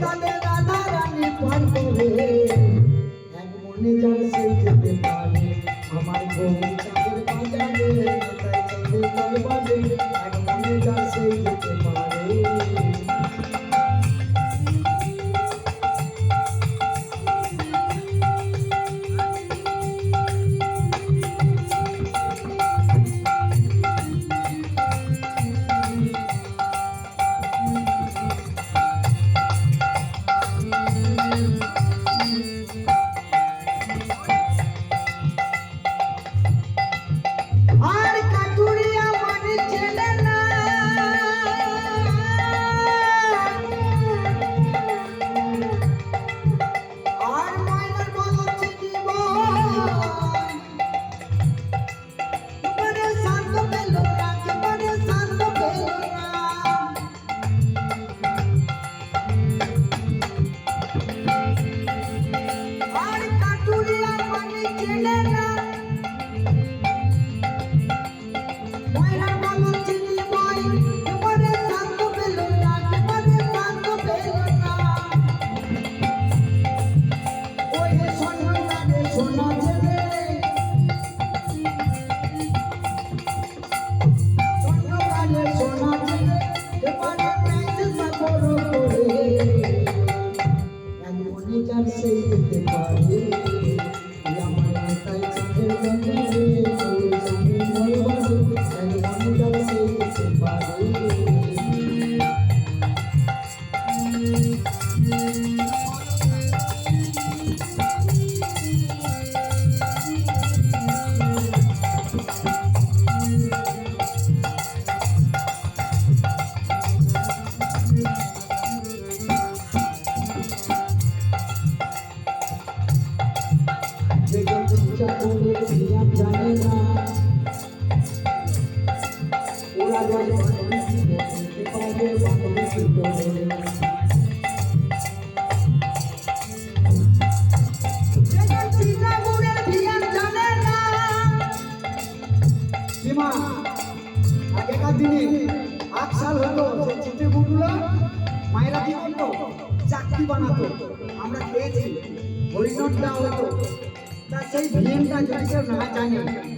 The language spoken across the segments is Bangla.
তালে রাধা রানী আমার বউ চাঁদের বাজারে তাই চাঁদের বাজারে Hayırlı আগেকার দিনে আট সাল হতো ছুটি বুটুলো মায়েরা কি করতো চাকরি বানাতো আমরা খেয়েছি, হরিণটা হতো তা সেই ভিএমটা যদি কেউ না জানে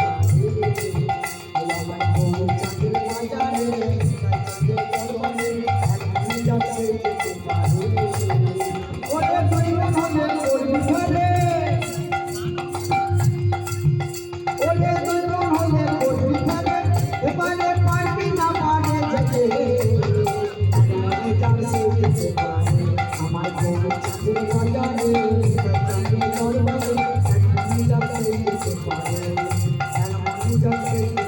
don't say